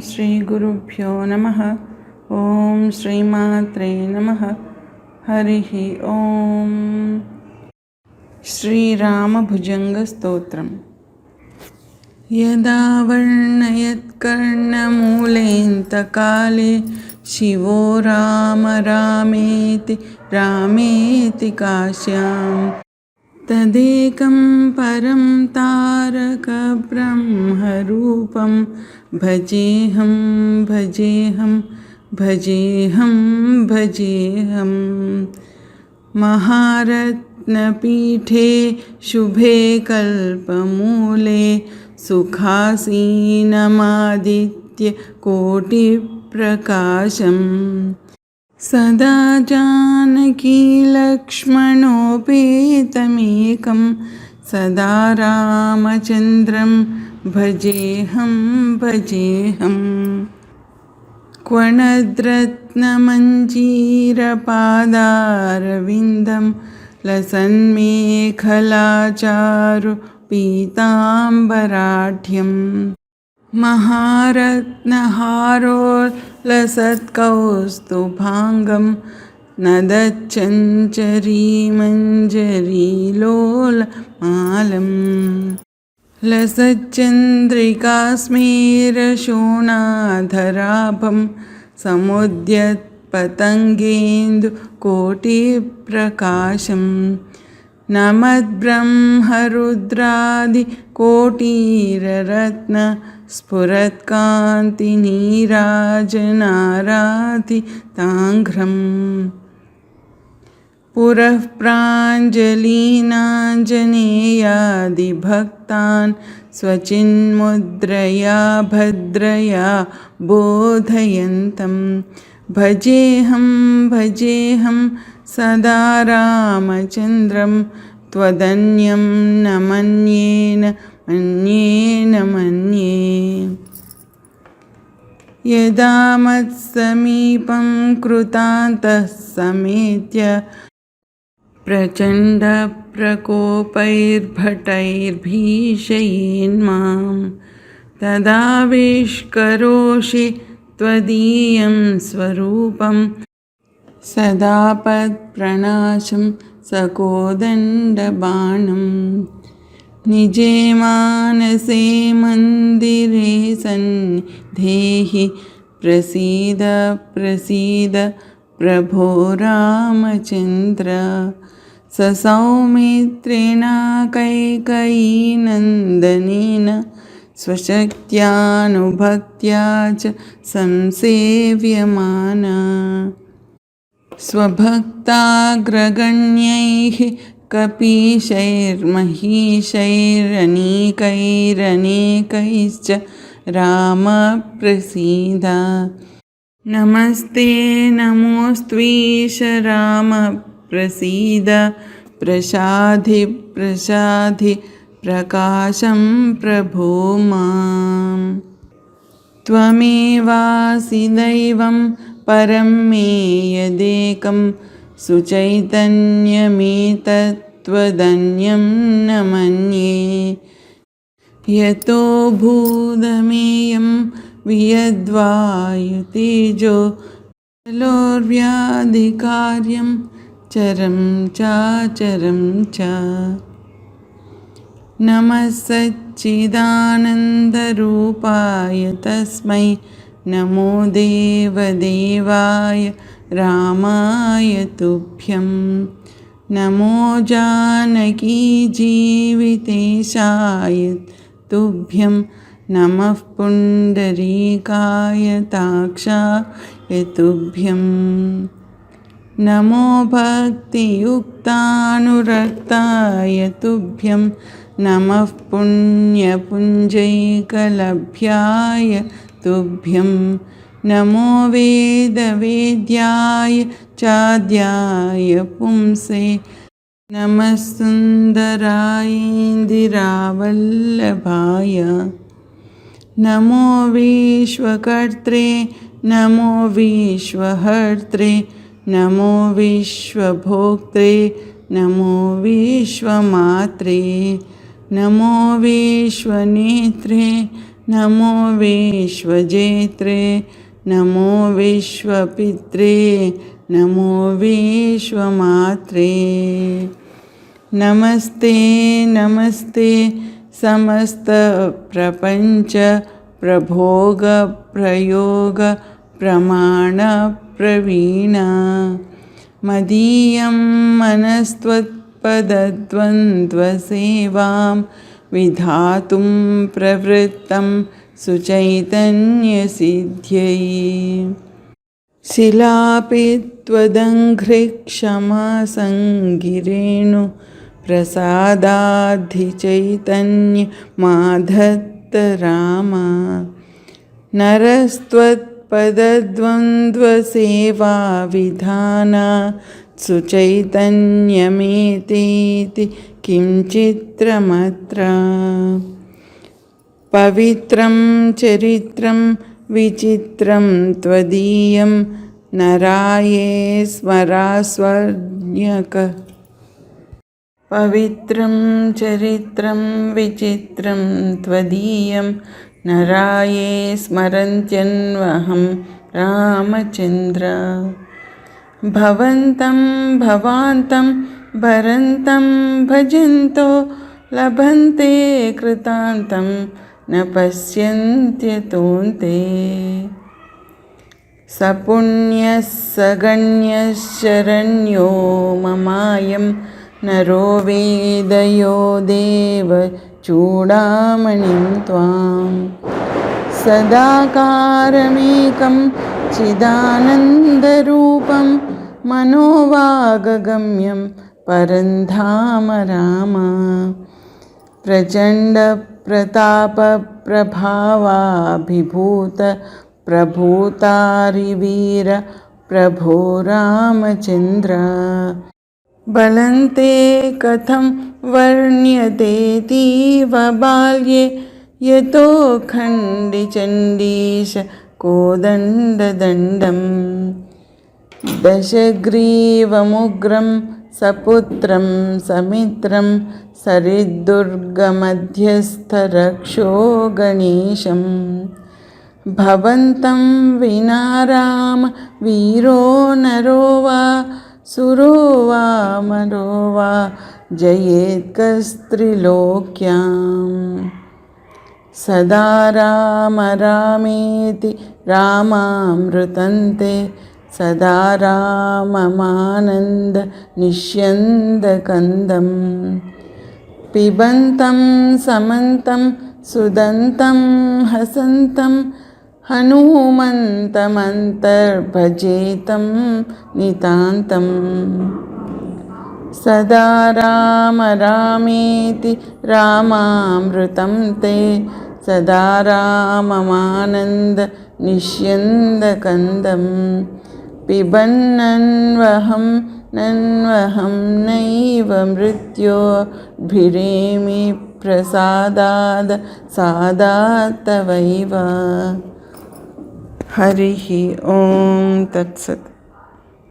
श्रीगुरुभ्यो नमः। ॐ श्रीमात्रे नमः। हरिः ॐ। श्रीरामभुजङ्गस्तोत्रम्। यदा वर्णयत्कर्णमूलेऽन्तकाले शिवो राम रामेति रामेति काश्याम् तदेकं परं तारकब्रह्मरूपं। भजेऽहं भजेऽहं भजेऽहं भजेऽहं। महारत्नपीठे शुभे कल्पमूले सुखासीनमादित्यकोटिप्रकाशम् सदा जानकीलक्ष्मणोपेतमेकं सदा रामचन्द्रं भजेऽहं भजेऽहम् क्वणद्रत्नमञ्जीरपादारविन्दं लसन्मेखलाचारु पीताम्बराढ्यम् महारत्नहारोल्लसत्कौस्तुभाङ्गं नदच्छञ्चरीमञ्जरीलोलमालम् लसच्चन्द्रिकास्मेरशोणाधराभं समुद्यत्पतङ्गेन्दुकोटिप्रकाशम् नमद्ब्रह्मरुद्रादिकोटिरत्नस्फुरत्कान्तिनीराजनाराधिताङ्घ्रम् पुरः प्राञ्जलीनाञ्जनेयादिभक्तान् स्वचिन्मुद्रया भद्रया बोधयन्तं भजेऽहं भजेऽहं सदा रामचन्द्रं त्वदन्यं न मन्येन मन्ये यदा मत्समीपं कृतान्तः समेत्य प्रचण्डप्रकोपैर्भटैर्भीषयेन्मां तदाविष्करोषि त्वदीयं स्वरूपं सदापत्प्रणाशं सकोदण्डबाणं निजे मानसे मन्दिरे सन्निधेहि प्रसीद प्रसीद प्रभो रामचन्द्र। ससौमित्रेण कैकयीनन्दनेन स्वशक्त्यानुभक्त्या च संसेव्यमाना। स्वभक्ताग्रगण्यैः कपीशैर्महिषैरनीकैरनेकैश्च रामप्रसीद। नमस्ते नमोऽस्त्वीश रामप्रसीद प्रसाधि प्रसाधि प्रकाशं प्रभो माम्। त्वमेवासि दैवं परं मे यदेकं सुचैतन्यमेतत्त्वदन्यं न मन्ये यतो भूतमेयं वियद्वायुतेजो जलोर्व्याधिकार्यं चरं चाचरं च। नमः सच्चिदानन्दरूपाय तस्मै नमो देवदेवाय रामाय तुभ्यं नमो जानकीजीवितेशाय तुभ्यं नमः पुण्डरीकाय ताक्षाय तुभ्यं नमो भक्तियुक्तानुरक्ताय तुभ्यं नमः पुण्यपुञ्जैकलभ्याय तुभ्यं नमो वेदवेद्याय चाद्याय पुंसे नमः सुन्दरायेन्दिरावल्लभाय नमो विश्वकर्त्रे नमो विश्वहर्त्रे नमो विश्वभोक्त्रे नमो विश्वमात्रे नमो विश्वनेत्रे नमो विश्वजेत्रे नमो विश्वपित्रे नमो विश्वमात्रे। नमस्ते नमस्ते समस्तप्रपञ्च प्रभोगप्रयोगप्रमाणप्रवीण मदीयं मनस्त्वत्पदद्वन्द्वसेवां विधातुं प्रवृत्तं सुचैतन्यसिद्ध्यै। शिलापि त्वदङ्घ्रिक्षमासङ्गिरेणु प्रसादाद्धिचैतन्यमाधत्त राम नरस्त्वत्पदद्वन्द्वसेवाविधाना सुचैतन्यमेतीति किञ्चित्रमत्र పవిత్రం చరిత్రం విచిత్రం త్వదీయం నరాయే స్మరాస్వర్ణ్యక పవిత్రం చరిత్రం విచిత్రం త్వదీయం నరాయే స్మరంత్యన్వహం రామచంద్ర. భవంతం భవాంతం భరంతం భజంతో లభంతే కృతాంతం न पश्यन्त्यतोन्ते स पुण्यः स गण्यशरण्यो ममायं नरो वेदयो देव चूडामणिं त्वां सदाकारमेकं चिदानन्दरूपं मनोवागगम्यं परन्धाम राम प्रचण्डप्रतापप्रभावाभिभूत प्रभूतारिवीर प्रभो रामचन्द्र बलन्ते कथं वर्ण्यतेतीव बाल्ये यतो खण्डिचण्डीश कोदण्डदण्डम् दशग्रीवमुग्रं सपुत्रं समित्रं सरिद्दुर्गमध्यस्थरक्षो गणेशम् भवन्तं विना राम वीरो नरो वा सुरो वा मरो वा जयेत्कस्त्रिलोक्याम्। सदा राम रामेति रामामृतन्ते सदा राममानन्दनिष्यन्दकन्दं पिबन्तं समन्तं सुदन्तं हसन्तं हनूमन्तमन्तर्भजेतं नितान्तं सदा राम रामेति रामामृतं ते सदा राममानन्दनिष्यन्दकन्दं पिबन्नन्वहं नन्वहं नैव मृत्योर्भिरेमि प्रसादाद् सादात् तवैव हरिः ॐ तत्सत्